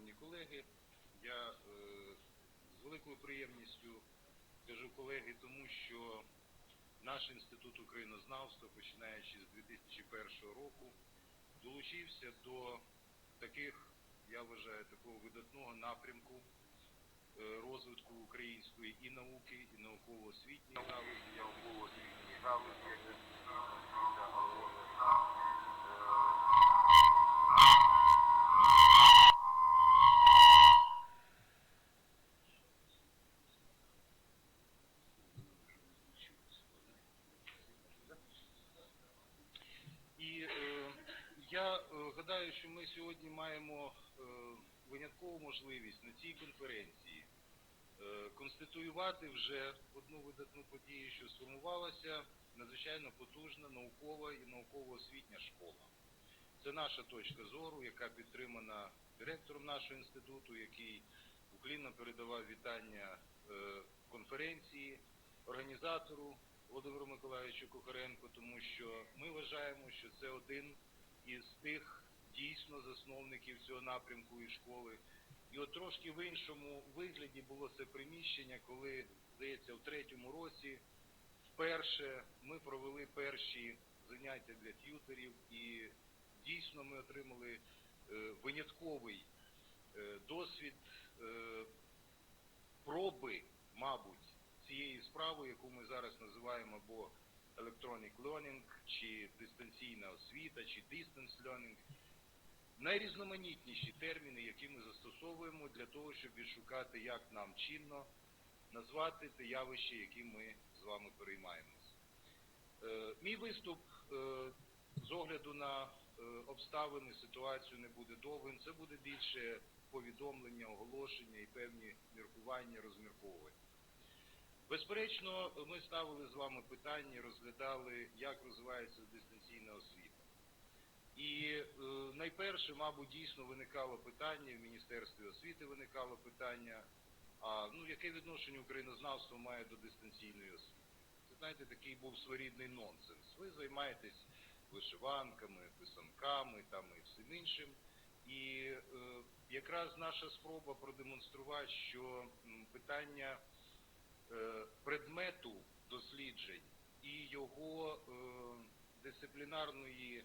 шановні колеги. Я е, з великою приємністю кажу колеги, тому що наш інститут українознавства, починаючи з 2001 року, долучився до таких, я вважаю, такого видатного напрямку е, розвитку української і науки, і науково-освітньої галузі, науково-освітньої галузі, як дисципліна освіта, але І е, я е, гадаю, що ми сьогодні маємо е, виняткову можливість на цій конференції е, конституювати вже одну видатну подію, що сформувалася надзвичайно потужна наукова і науково-освітня школа. Це наша точка зору, яка підтримана директором нашого інституту, який уклінно передавав вітання е, конференції, організатору Володимиру Миколаївичу Кухаренко, тому що ми вважаємо, що це один із тих дійсно засновників цього напрямку і школи. І от трошки в іншому вигляді було це приміщення, коли, здається, в третьому році вперше ми провели перші заняття для т'ютерів, і дійсно ми отримали е, винятковий е, досвід е, проби, мабуть, цієї справи, яку ми зараз називаємо або electronic learning, чи дистанційна освіта, чи distance learning. Найрізноманітніші терміни, які ми застосовуємо для того, щоб відшукати, як нам чинно назвати те явище, яким ми з вами переймаємося. Е, мій виступ е, з огляду на е, обставини, ситуацію не буде довгим. Це буде більше повідомлення, оголошення і певні міркування, розмірковування. Безперечно, ми ставили з вами питання, розглядали, як розвивається дистанційна освіта. І е, найперше, мабуть, дійсно виникало питання, в Міністерстві освіти виникало питання, а ну яке відношення українознавство має до дистанційної освіти? Це знаєте, такий був своєрідний нонсенс. Ви займаєтесь вишиванками, писанками там і всім іншим. І е, якраз наша спроба продемонструвати, що питання е, предмету досліджень і його е, дисциплінарної,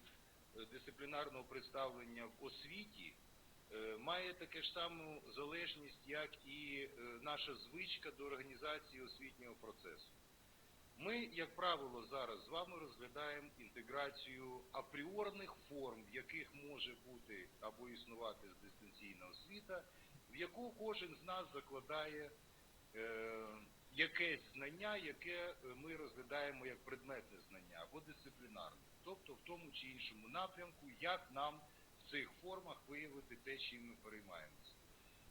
дисциплінарного представлення в освіті е, має таке ж саму залежність, як і е, наша звичка до організації освітнього процесу. Ми, як правило, зараз з вами розглядаємо інтеграцію апріорних форм, в яких може бути або існувати дистанційна освіта, в яку кожен з нас закладає е, якесь знання, яке ми розглядаємо як предметне знання або дисциплінарне, тобто в тому чи іншому напрямку, як нам в цих формах виявити те, чим ми переймаємося.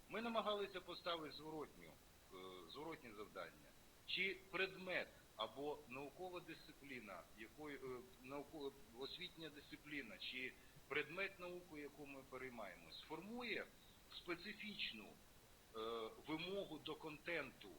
Ми намагалися поставити зворотню, е, зворотні завдання. Чи предмет або наукова дисципліна, якою е, науко, освітня дисципліна, чи предмет науки, яку ми переймаємось, формує специфічну е, вимогу до контенту,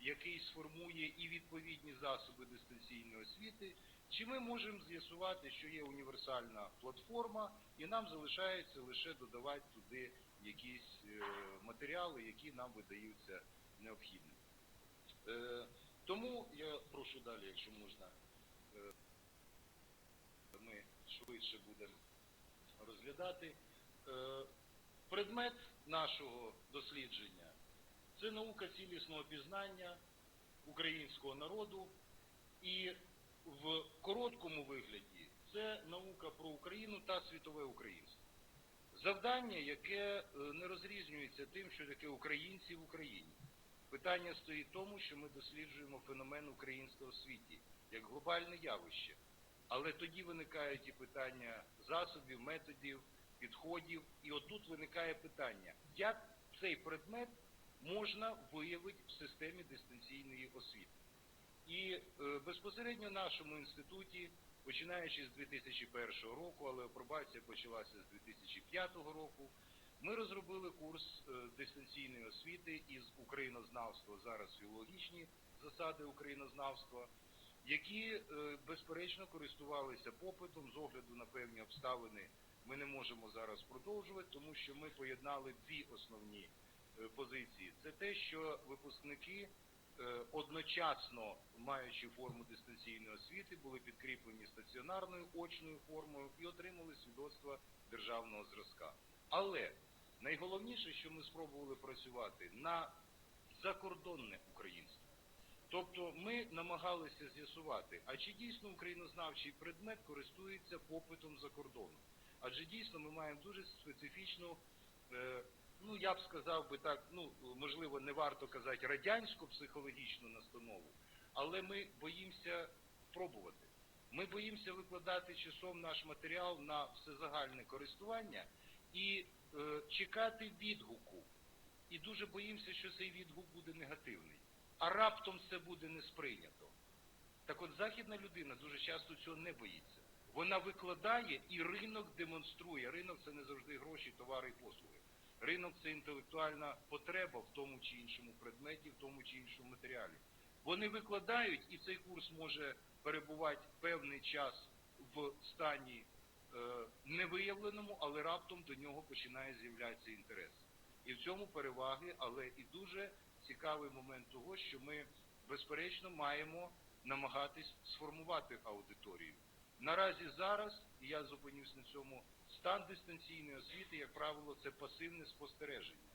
який сформує і відповідні засоби дистанційної освіти, чи ми можемо з'ясувати, що є універсальна платформа, і нам залишається лише додавати туди якісь е, матеріали, які нам видаються необхідними. Е, тому я прошу далі, якщо можна, е, ми швидше будемо розглядати. Предмет нашого дослідження це наука цілісного пізнання українського народу, і в короткому вигляді це наука про Україну та світове українство. Завдання, яке е, не розрізнюється тим, що таке українці в Україні. Питання стоїть в тому, що ми досліджуємо феномен українського світі як глобальне явище. Але тоді виникають і питання засобів, методів, підходів. І отут виникає питання, як цей предмет можна виявити в системі дистанційної освіти. І е, безпосередньо в нашому інституті, починаючи з 2001 року, але апробація почалася з 2005 року, ми розробили курс е, дистанційної освіти із українознавства, зараз філологічні засади українознавства, які е, безперечно користувалися попитом з огляду на певні обставини ми не можемо зараз продовжувати, тому що ми поєднали дві основні позиції. Це те, що випускники, одночасно маючи форму дистанційної освіти, були підкріплені стаціонарною очною формою і отримали свідоцтва державного зразка. Але найголовніше, що ми спробували працювати на закордонне українство. Тобто ми намагалися з'ясувати, а чи дійсно українознавчий предмет користується попитом за кордоном. Адже дійсно ми маємо дуже специфічну, е, ну я б сказав би так, ну можливо, не варто казати радянську психологічну настанову, але ми боїмося пробувати. Ми боїмося викладати часом наш матеріал на всезагальне користування і е, чекати відгуку. І дуже боїмося, що цей відгук буде негативний. А раптом це буде не сприйнято. Так от західна людина дуже часто цього не боїться. Вона викладає і ринок демонструє. Ринок це не завжди гроші, товари і послуги. Ринок це інтелектуальна потреба в тому чи іншому предметі, в тому чи іншому матеріалі. Вони викладають, і цей курс може перебувати певний час в стані е, невиявленому, але раптом до нього починає з'являтися інтерес. І в цьому переваги, але і дуже цікавий момент того, що ми безперечно маємо намагатись сформувати аудиторію. Наразі зараз, і я зупинюсь на цьому, стан дистанційної освіти, як правило, це пасивне спостереження.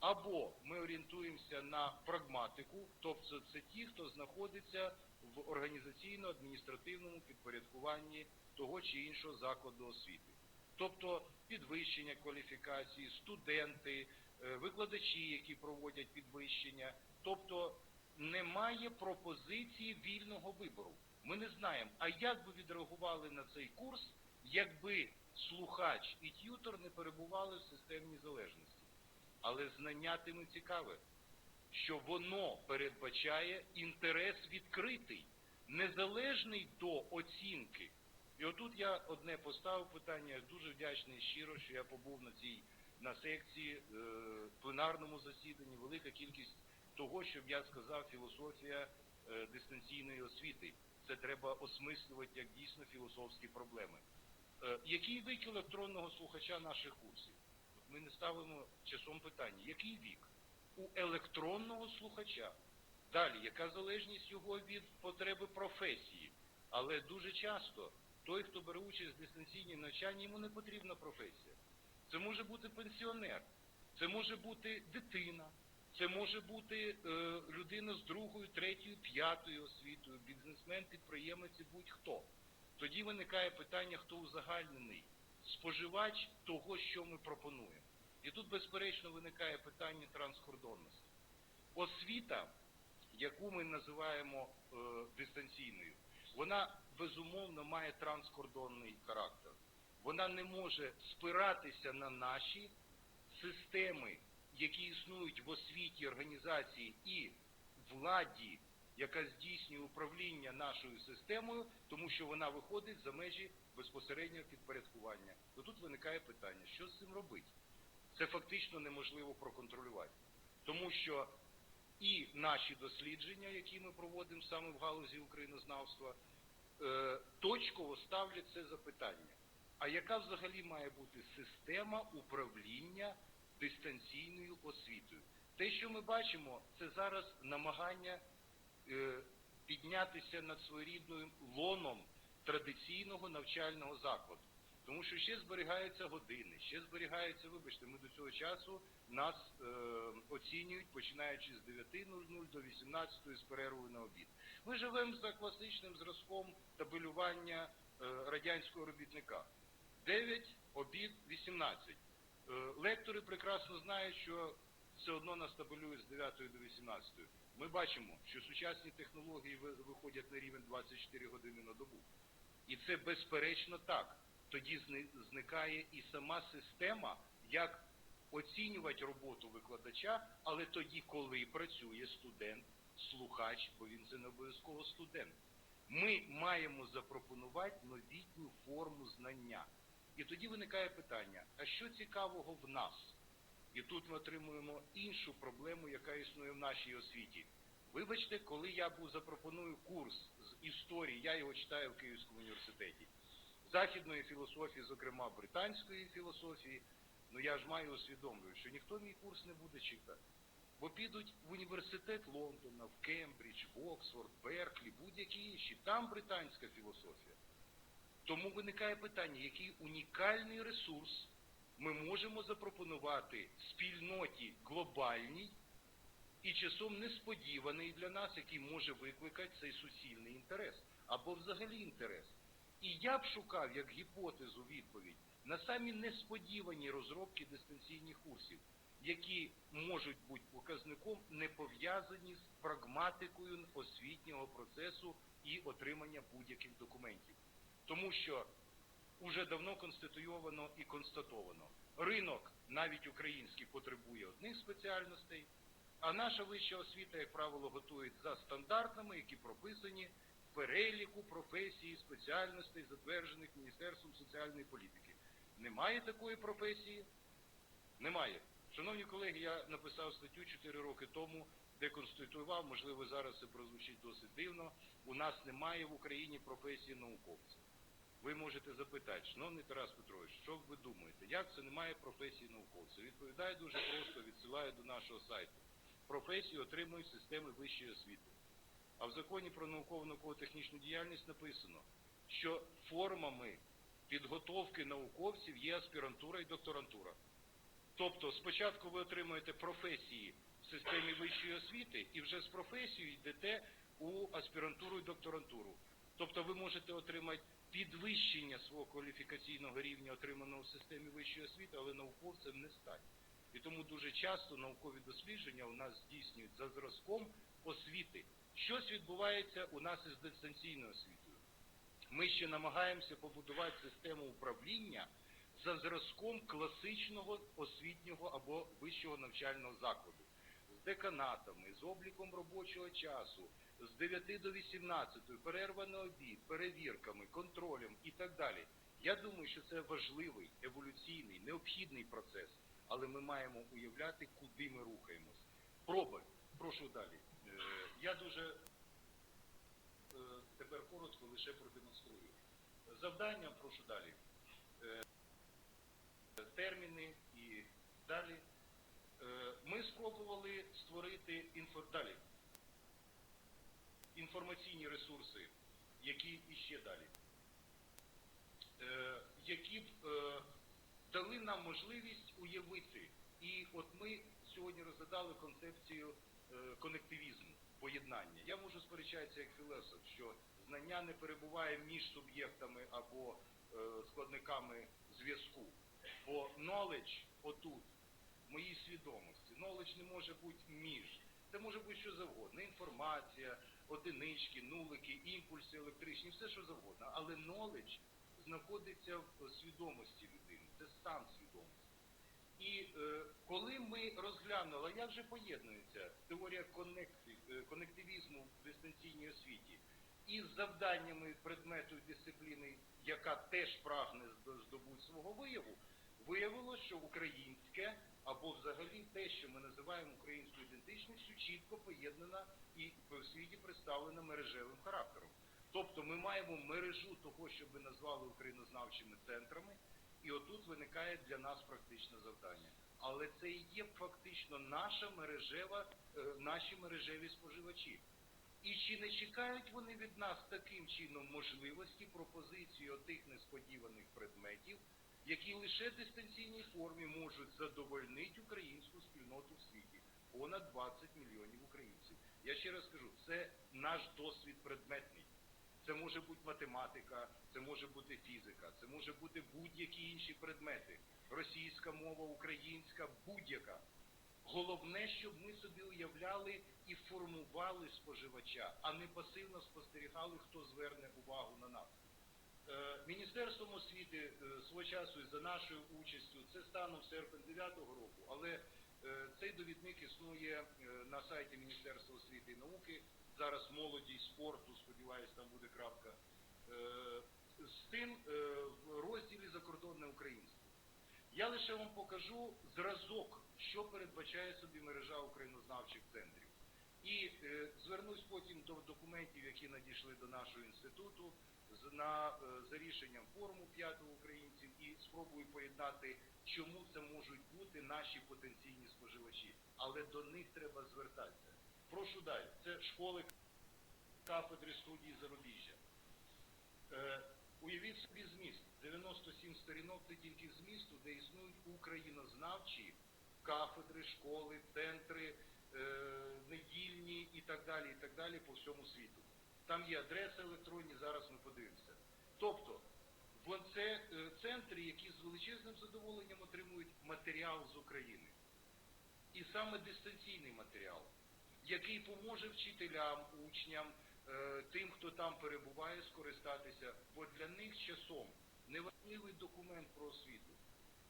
Або ми орієнтуємося на прагматику, тобто це ті, хто знаходиться в організаційно-адміністративному підпорядкуванні того чи іншого закладу освіти. Тобто підвищення кваліфікації, студенти, е, викладачі, які проводять підвищення. Тобто немає пропозиції вільного вибору. Ми не знаємо, а як би відреагували на цей курс, якби слухач і т'ютор не перебували в системній залежності. Але знання тим і цікаве, що воно передбачає інтерес відкритий, незалежний до оцінки. І отут я одне поставив питання, дуже вдячний щиро, що я побув на цій на секції, е, пленарному засіданні, велика кількість того, щоб я сказав, філософія е, дистанційної освіти. Це треба осмислювати як дійсно філософські проблеми. Е, який вік електронного слухача наших курсів? Ми не ставимо часом питання, який вік у електронного слухача? Далі, яка залежність його від потреби професії? Але дуже часто той, хто бере участь в дистанційній навчанні, йому не потрібна професія. Це може бути пенсіонер, це може бути дитина, це може бути е, людина з другою, третьою, п'ятою освітою, бізнесмен, підприємець і будь-хто. Тоді виникає питання, хто узагальнений, споживач того, що ми пропонуємо. І тут, безперечно, виникає питання транскордонності. Освіта, яку ми називаємо е, дистанційною, вона безумовно має транскордонний характер. Вона не може спиратися на наші системи, які існують в освіті організації і владі, яка здійснює управління нашою системою, тому що вона виходить за межі безпосереднього підпорядкування. То тут виникає питання, що з цим робити? Це фактично неможливо проконтролювати. Тому що і наші дослідження, які ми проводимо саме в галузі українознавства, е, точково ставлять це запитання. А яка взагалі має бути система управління дистанційною освітою? Те, що ми бачимо, це зараз намагання піднятися над своєрідним лоном традиційного навчального закладу. Тому що ще зберігаються години, ще зберігаються, вибачте, ми до цього часу нас е, оцінюють, починаючи з 9.00 до 18.00 з перервою на обід. Ми живемо за класичним зразком табелювання е, радянського робітника. 9, обід, 18. Е, лектори прекрасно знають, що все одно нас табелюють з 9 до 18. Ми бачимо, що сучасні технології ви- виходять на рівень 24 години на добу. І це безперечно так. Тоді зни- зникає і сама система, як оцінювати роботу викладача, але тоді, коли працює студент, слухач, бо він це не обов'язково студент. Ми маємо запропонувати новітню форму знання. І тоді виникає питання, а що цікавого в нас? І тут ми отримуємо іншу проблему, яка існує в нашій освіті. Вибачте, коли я запропоную курс з історії, я його читаю в Київському університеті, західної філософії, зокрема британської філософії, ну я ж маю усвідомлювати, що ніхто мій курс не буде читати. Бо підуть в університет Лондона, в Кембридж, в Оксфорд, Берклі, будь-які інші. Там британська філософія. Тому виникає питання, який унікальний ресурс ми можемо запропонувати спільноті глобальній і часом несподіваний для нас, який може викликати цей суцільний інтерес або взагалі інтерес. І я б шукав як гіпотезу відповідь на самі несподівані розробки дистанційних курсів, які можуть бути показником не пов'язані з прагматикою освітнього процесу і отримання будь-яких документів. Тому що уже давно конституйовано і констатовано. Ринок, навіть український, потребує одних спеціальностей, а наша вища освіта, як правило, готують за стандартами, які прописані в переліку професій, спеціальностей, затверджених Міністерством соціальної політики. Немає такої професії? Немає. Шановні колеги, я написав статтю 4 роки тому, де конституював, можливо, зараз це прозвучить досить дивно. У нас немає в Україні професії науковця. Ви можете запитати, шановний Тарас Петрович, що ви думаєте, як це немає професії науковця? Відповідаю дуже просто, відсилаю до нашого сайту. Професію отримують системи вищої освіти. А в законі про наукову науково-технічну діяльність написано, що формами підготовки науковців є аспірантура і докторантура. Тобто спочатку ви отримуєте професії в системі вищої освіти і вже з професією йдете у аспірантуру і докторантуру. Тобто ви можете отримати підвищення свого кваліфікаційного рівня, отриманого в системі вищої освіти, але науковцем не стати. І тому дуже часто наукові дослідження у нас здійснюють за зразком освіти. Щось відбувається у нас із дистанційною освітою. Ми ще намагаємося побудувати систему управління за зразком класичного освітнього або вищого навчального закладу. Деканатами, з обліком робочого часу, з 9 до 18, перерва на обід, перевірками, контролем і так далі. Я думаю, що це важливий, еволюційний, необхідний процес, але ми маємо уявляти, куди ми рухаємось. Проби, прошу далі. Е, Я дуже е, тепер коротко лише продемонструю. Завдання, прошу далі. Е, Терміни і далі. Е, Ми спробували створити інфо... далі. інформаційні ресурси, які іще далі, е, які б е, дали нам можливість уявити. І от ми сьогодні розглядали концепцію конективізму, поєднання. Я можу сперечатися як філософ, що знання не перебуває між суб'єктами або складниками зв'язку. Бо knowledge отут, моїй свідомості, knowledge не може бути між. Це може бути що завгодно. Інформація, одинички, нулики, імпульси електричні, все що завгодно. Але knowledge знаходиться в свідомості людини. Це стан свідомості. І е, коли ми розглянули, як же поєднується теорія е, конективізму в дистанційній освіті із завданнями предмету дисципліни, яка теж прагне здобути свого вияву, виявилося, що українське або взагалі те, що ми називаємо українською ідентичністю, чітко поєднана і в світі представлена мережевим характером. Тобто ми маємо мережу того, що ми назвали українознавчими центрами, і отут виникає для нас практичне завдання. Але це і є фактично наша мережева, е, наші мережеві споживачі. І чи не чекають вони від нас таким чином можливості пропозиції отих несподіваних предметів, які лише в дистанційній формі можуть задовольнити українську спільноту в світі? Понад 20 мільйонів українців. Я ще раз кажу, це наш досвід предметний. Це може бути математика, це може бути фізика, це може бути будь-які інші предмети. Російська мова, українська, будь-яка. Головне, щоб ми собі уявляли і формували споживача, а не пасивно спостерігали, хто зверне увагу на нас. Е, Міністерством освіти часу і за нашою участю, це станом серпень 9-го року, але е, цей довідник існує е, на сайті Міністерства освіти і науки. Зараз молоді спорту, сподіваюсь, там буде крапка. Е, З тим в розділі закордонне українство. Я лише вам покажу зразок, що передбачає собі мережа українознавчих центрів. І звернусь потім до документів, які надійшли до нашого інституту, на, е, за рішенням форуму п'ятого українців і спробую поєднати, чому це можуть бути наші потенційні споживачі. Але до них треба звертатися. Прошу далі. Це школи кафедри студії зарубіжжя. Е, уявіть собі зміст. 97 сторінок це тільки змісту, де існують українознавчі кафедри, школи, центри, е, недільні і так далі, і так далі по всьому світу. Там є адреси електронні, зараз ми подивимося. Тобто, вон це е, центри, які з величезним задоволенням отримують матеріал з України. І саме дистанційний матеріал, який поможе вчителям, учням, е, тим, хто там перебуває, скористатися, бо для них часом не важливий документ про освіту.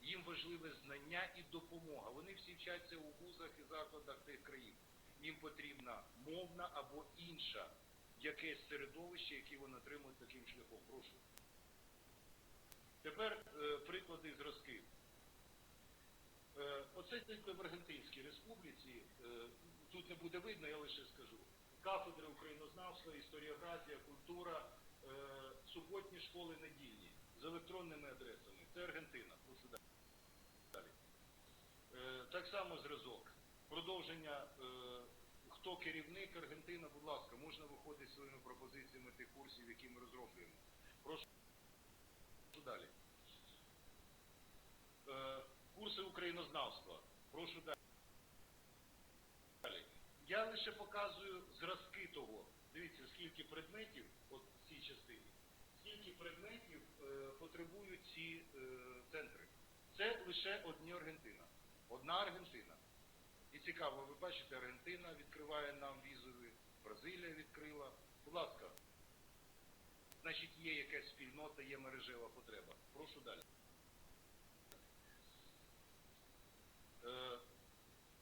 Їм важливе знання і допомога. Вони всі вчаться у вузах і закладах тих країн. Їм потрібна мовна або інша якесь середовище, яке вони отримують таким шляхом. Прошу. Тепер е, приклади зразки. Е, Оце тільки в Аргентинській республіці, е, тут не буде видно, я лише скажу. Кафедри українознавства, історіографія, культура, е, суботні школи недільні з електронними адресами. Це Аргентина. Прошу далі. Е, Так само зразок. Продовження, е, хто керівник Аргентина, будь ласка, можна виходити своїми пропозиціями тих курсів, які ми розроблюємо. Прошу далі. Е, Курси українознавства. Прошу далі. Я лише показую зразки того. Дивіться, скільки предметів, от в цій частині, скільки предметів е, потребують ці е, центри. Це лише одні Аргентина. Одна Аргентина. І цікаво, ви бачите, Аргентина відкриває нам візові, Бразилія відкрила. Будь ласка. Значить, є якась спільнота, є мережева потреба. Прошу далі. Е,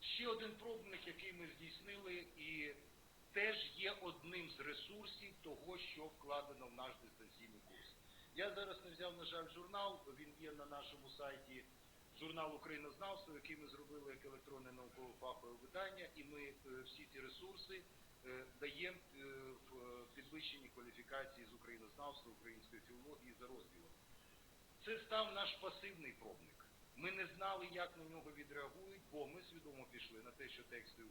Ще один пробник, який ми здійснили, і теж є одним з ресурсів того, що вкладено в наш дистанційний курс. Я зараз не взяв, на жаль, журнал, він є на нашому сайті журнал Українознавство, який ми зробили як електронне науково-фахове видання, і ми е, всі ці ресурси е, даємо е, в підвищенні кваліфікації з українознавства, української філології за розділом. Це став наш пасивний пробник. Ми не знали, як на нього відреагують, бо ми свідомо пішли на те, що тексти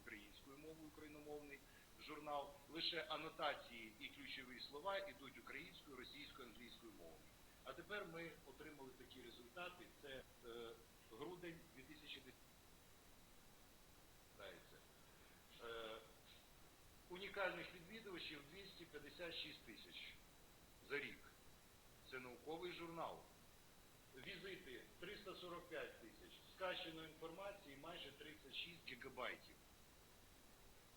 українською мовою, україномовний журнал, лише анотації і ключові слова йдуть українською, російською, англійською мовами. А тепер ми отримали такі результати. Це е, грудень 2010. Е, унікальних відвідувачів 256 тисяч за рік. Це науковий журнал. Візити 345 тисяч. Скаченої інформації майже 36 гігабайтів.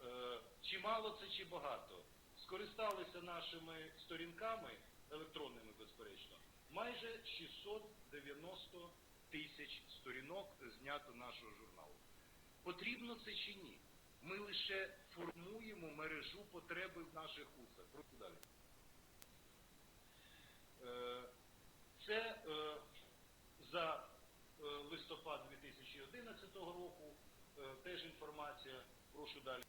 Е, чи мало це, чи багато? Скористалися нашими сторінками, електронними, безперечно, майже 690 тисяч сторінок знято нашого журналу. Потрібно це чи ні? Ми лише формуємо мережу потреби в наших курсах. Прошу далі. Е, Це е, за е, листопад 2011 року. Теж інформація. Прошу далі.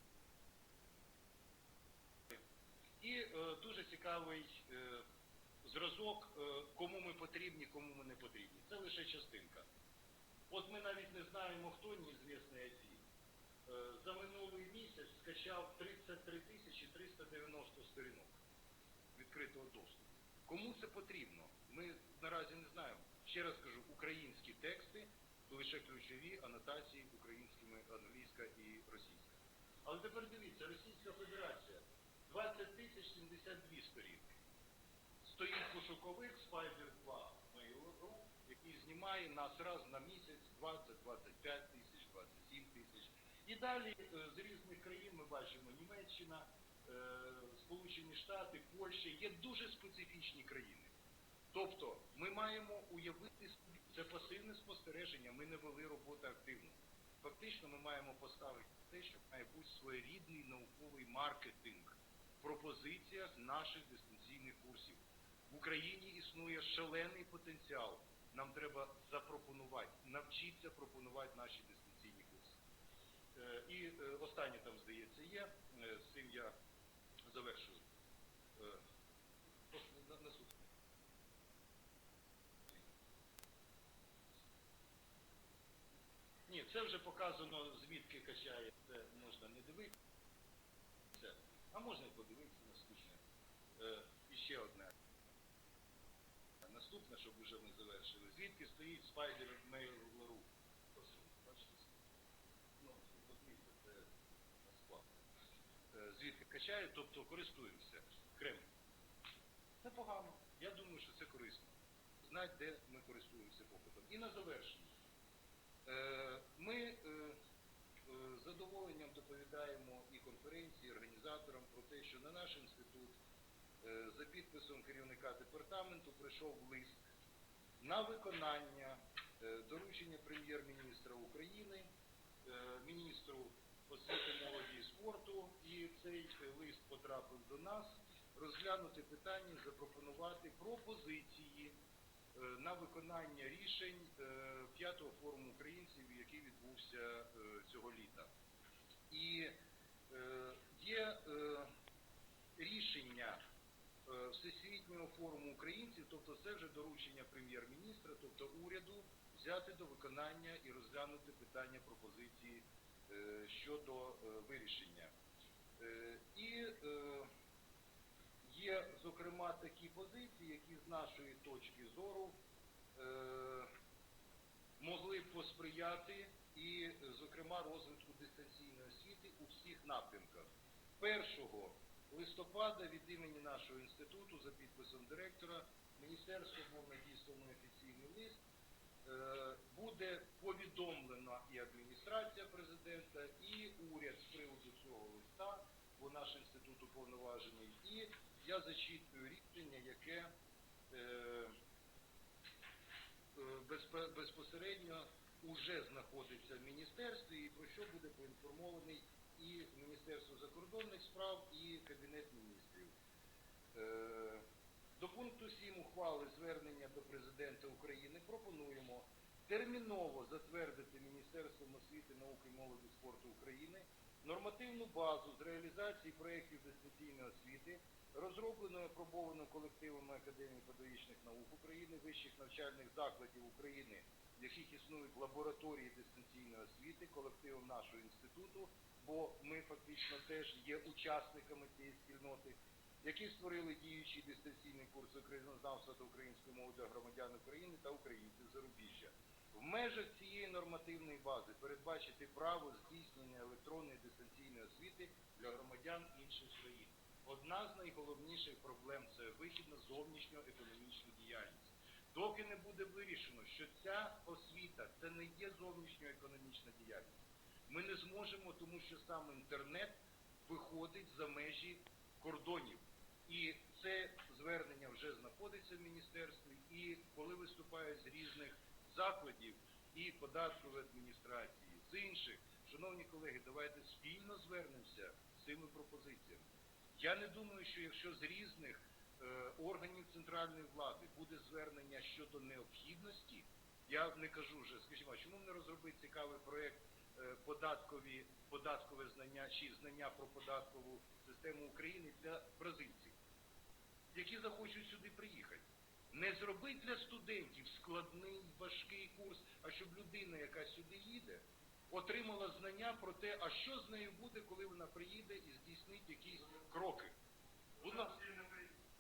І дуже цікавий зразок, е, кому ми потрібні, кому ми не потрібні. Це лише частинка. От ми навіть не знаємо, хто неізвісний IT. Е, за минулий місяць скачав 33 тисячі 390 сторінок відкритого доступу. Кому це потрібно? Ми наразі не знаємо. Ще раз кажу, українські тексти, лише ключові анотації українськими, англійська і російська. Але тепер дивіться, Російська Федерація 20 тисяч 72 сторінки. Стоїть пошуковик Spider 2 Mail.ru, який знімає нас раз на місяць 20-25 тисяч, 27 тисяч. І далі е, з різних країн ми бачимо Німеччина, е, Сполучені Штати, Польща, є дуже специфічні країни. Тобто ми маємо уявити собі, це пасивне спостереження, ми не вели роботу активно. Фактично ми маємо поставити те, що має бути своєрідний науковий маркетинг в пропозиціях наших дистанційних курсів. В Україні існує шалений потенціал. Нам треба запропонувати, навчитися пропонувати наші дистанційні курси. Е, і е, останнє там, здається, є. Е, з цим я завершую. Ні, це вже показано, звідки качає, це можна не дивитися. А можна і подивитися наступне. І Іще одне. Наступне, щоб вже ми завершили. Звідки стоїть спайдер Mail.ru? Бачите? Ну, це склад. Е, Звідки качає, тобто користуємося. Кремль. Це погано. Я думаю, що це корисно. Знати, де ми користуємося попитом. І на завершення. Е, Ми е, з задоволенням доповідаємо і конференції, і організаторам про те, що на наш інститут е, за підписом керівника департаменту прийшов лист на виконання е, доручення прем'єр-міністра України, е, міністру освіти, молоді і спорту, і цей е, лист потрапив до нас, розглянути питання, запропонувати пропозиції е, на виконання рішень е, п'ятого форуму українців, який відбувся е, цього літа. І е, є е, рішення е, Всесвітнього форуму українців, тобто це вже доручення прем'єр-міністра, тобто уряду, взяти до виконання і розглянути питання пропозиції е, щодо е, вирішення. Е, І е, є, зокрема, такі позиції, які з нашої точки зору е, могли б посприяти і, е, зокрема, розвитку дистанційної освіти у всіх напрямках. 1 листопада від імені нашого інституту за підписом директора міністерство був надісланий офіційний лист. Е, Буде повідомлена і адміністрація президента, і уряд з приводу цього листа, бо наш інститут уповноважений. І я зачитую рішення, яке е, е, безпосередньо уже знаходиться в міністерстві і про що буде поінформований і Міністерство закордонних справ, і Кабінет міністрів. Е, До пункту 7 ухвали звернення до президента України пропонуємо терміново затвердити Міністерством освіти, науки, молоді, спорту України нормативну базу з реалізації проєктів дистанційної освіти, розробленою і апробованою колективами Академії педагогічних наук України, вищих навчальних закладів України, в яких існують лабораторії дистанційної освіти, колективом нашого інституту, бо ми фактично теж є учасниками цієї спільноти, які створили діючий дистанційний курс українознавства та української мови для громадян України та українців зарубіжжя. В межах цієї нормативної бази передбачити право здійснення електронної дистанційної освіти для громадян інших країн. Одна з найголовніших проблем це вихід на зовнішню економічну діяльність. Доки не буде вирішено, що ця освіта це не є зовнішньоекономічна діяльність, ми не зможемо, тому що сам інтернет виходить за межі кордонів. І це звернення вже знаходиться в міністерстві, і коли виступають з різних закладів і податкової адміністрації, з інших, шановні колеги, давайте спільно звернемося з цими пропозиціями. Я не думаю, що якщо з різних е, органів центральної влади буде звернення щодо необхідності, я не кажу вже, скажімо, чому не розробити цікавий проєкт податкові, податкове знання чи знання про податкову систему України для бразильців, які захочуть сюди приїхати. Не зробити для студентів складний, важкий курс, а щоб людина, яка сюди їде, отримала знання про те, а що з нею буде, коли вона приїде і здійснить якісь кроки. Ласка.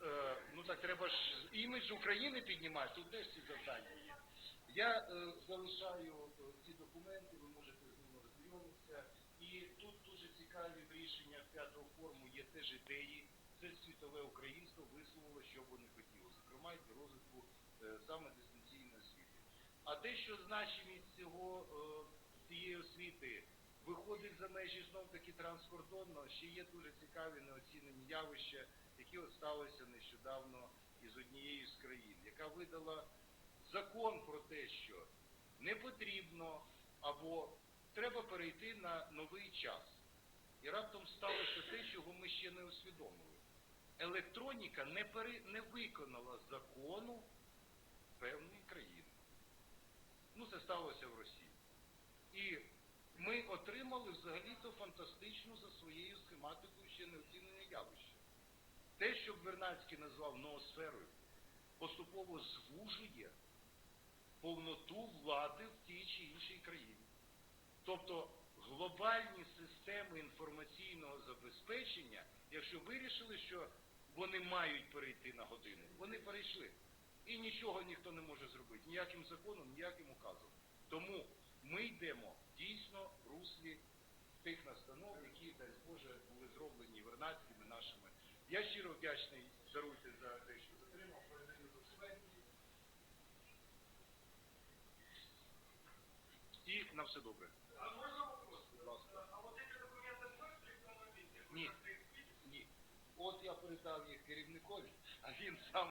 Е, ну так треба ж імідж України піднімати, тут теж ці завдання є. Я е, залишаю е, ці документи, ви можете з ними ознайомитися. І тут дуже цікаві в п'ятого форму є теж ідеї. Це світове українство висловило, що б вони хотіли, зокрема і для розвитку е, саме дистанційної освіти. А те, що значимість цього е, цієї освіти виходить за межі знов таки транскордонного, ще є дуже цікаві неоцінені явища, які от сталися нещодавно із однією з країн, яка видала закон про те, що не потрібно або треба перейти на новий час. І раптом сталося те, чого ми ще не усвідомили. Електроніка не, пере, не виконала закону певної країни. Ну, це сталося в Росії. І ми отримали взагалі-то фантастичну за своєю схематикою ще неоцінене явище. Те, що Вернадський назвав ноосферою, поступово звужує повноту влади в тій чи іншій країні. Тобто глобальні системи інформаційного забезпечення, якщо вирішили, що вони мають перейти на годину, вони перейшли. І нічого ніхто не може зробити, ніяким законом, ніяким указом. Тому ми йдемо дійсно в руслі тих настанов, які, дай Боже, були зроблені вернадськими нашими. Я щиро вдячний, даруйте за те, що затримав, передаю до Субвенції. І на все добре. Ні. Ні. От я передав їх керівникові, а він сам